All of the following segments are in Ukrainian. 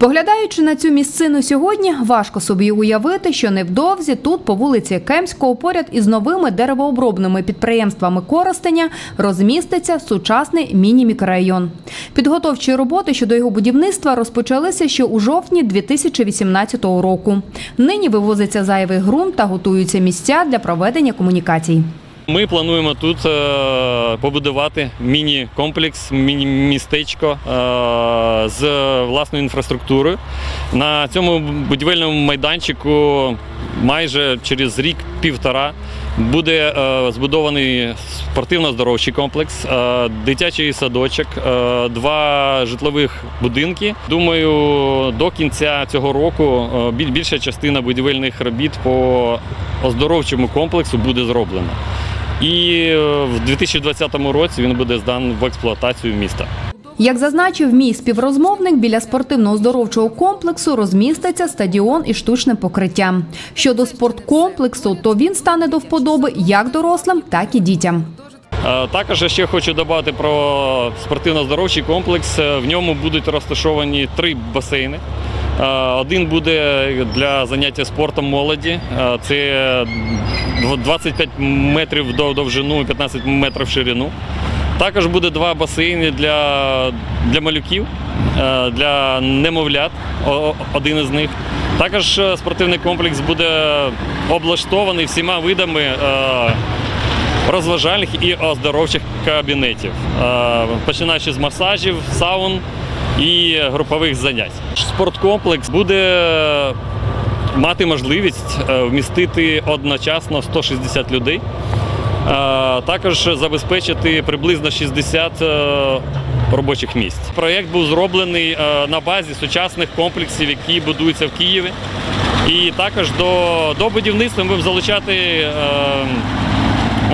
Поглядаючи на цю місцину сьогодні, важко собі уявити, що невдовзі тут, по вулиці Кемського, поряд із новими деревообробними підприємствами Коростеня розміститься сучасний міні-мікрорайон. Підготовчі роботи щодо його будівництва розпочалися ще у жовтні 2018 року. Нині вивозиться зайвий ґрунт та готуються місця для проведення комунікацій. Ми плануємо тут е, побудувати міні-комплекс, міні-містечко е, з власною інфраструктурою. На цьому будівельному майданчику майже через рік-півтора буде е, збудований спортивно-здоровчий комплекс, дитячий садочок, два житлових будинки. Думаю, до кінця цього року більша частина будівельних робіт по оздоровчому комплексу буде зроблена. І е, в 2020 році він буде здан в експлуатацію міста. Як зазначив мій співрозмовник, біля спортивно-оздоровчого комплексу розміститься стадіон із штучним покриттям. Щодо спорткомплексу, то він стане до вподоби як дорослим, так і дітям. Е, Також я ще хочу додати про спортивно-здоровчий комплекс. Е, В ньому будуть розташовані три басейни. Е, Один буде для заняття спортом молоді. Е, Це 25 метрів до довжину і 15 метрів ширину. Також буде два басейни для, для малюків, е, для немовлят, один із них. Також спортивний комплекс буде облаштований всіма видами розважальних і оздоровчих кабінетів, починаючи з масажів, саун і групових занять. Спорткомплекс буде мати можливість е, вмістити одночасно 160 людей. Е, Також забезпечити приблизно 60 е, робочих місць. Проєкт був зроблений на базі сучасних комплексів, які будуються в Києві. І також до, до будівництва ми будемо залучати е,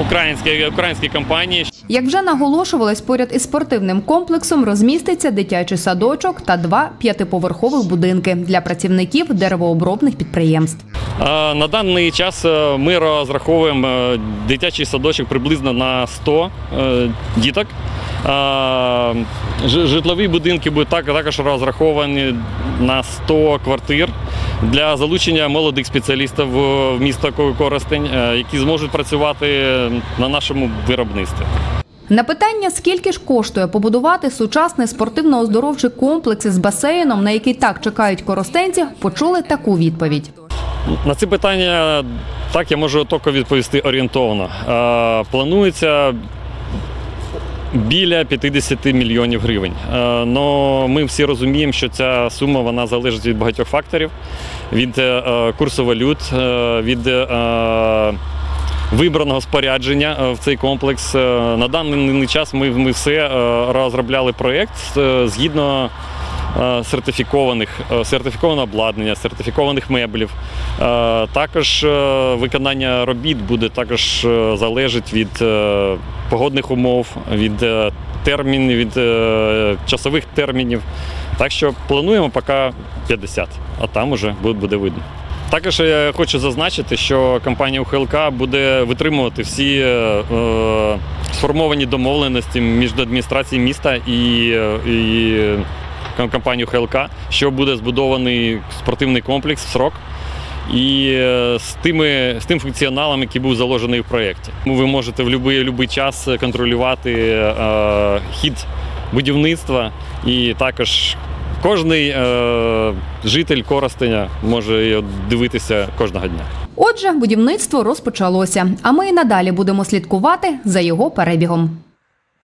українські, українські компанії. Як вже наголошувалось, поряд із спортивним комплексом розміститься дитячий садочок та два п'ятиповерхових будинки для працівників деревообробних підприємств. Е, На даний час е, ми розраховуємо е, дитячий садочок приблизно на 100 е, діток. Житлові будинки будуть так- також розраховані на 100 квартир для залучення молодих спеціалістів в місто Коростень, е, які зможуть працювати на нашому виробництві. На питання, скільки ж коштує побудувати сучасний спортивно-оздоровчий комплекс із басейном, на який так чекають коростенці, почули таку відповідь. На це питання так я можу тільки відповісти орієнтовно. Е, Планується біля 50 мільйонів гривень. Е, Но ми всі розуміємо, що ця сума вона залежить від багатьох факторів: від е, курсу валют, від вибраного спорядження е, в цей комплекс. Е, На даний час ми, ми все е, розробляли проєкт згідно сертифікованих, сертифіковане обладнання, сертифікованих меблів. Також виконання робіт буде також залежить від погодних умов, від термінів, від часових термінів. Так що плануємо поки 50, а там уже буде видно. Також я хочу зазначити, що компанія УХЛК буде витримувати всі е, е, сформовані домовленості між адміністрацією міста і, е, і компанією УХЛК, що буде збудований спортивний комплекс в срок. І е, з тими з тим функціоналом, який був заложений в проєкті. Ви можете в будь-який час контролювати е, хід будівництва і також Кожний е, житель Коростеня може його дивитися кожного дня. Отже, будівництво розпочалося, а ми і надалі будемо слідкувати за його перебігом.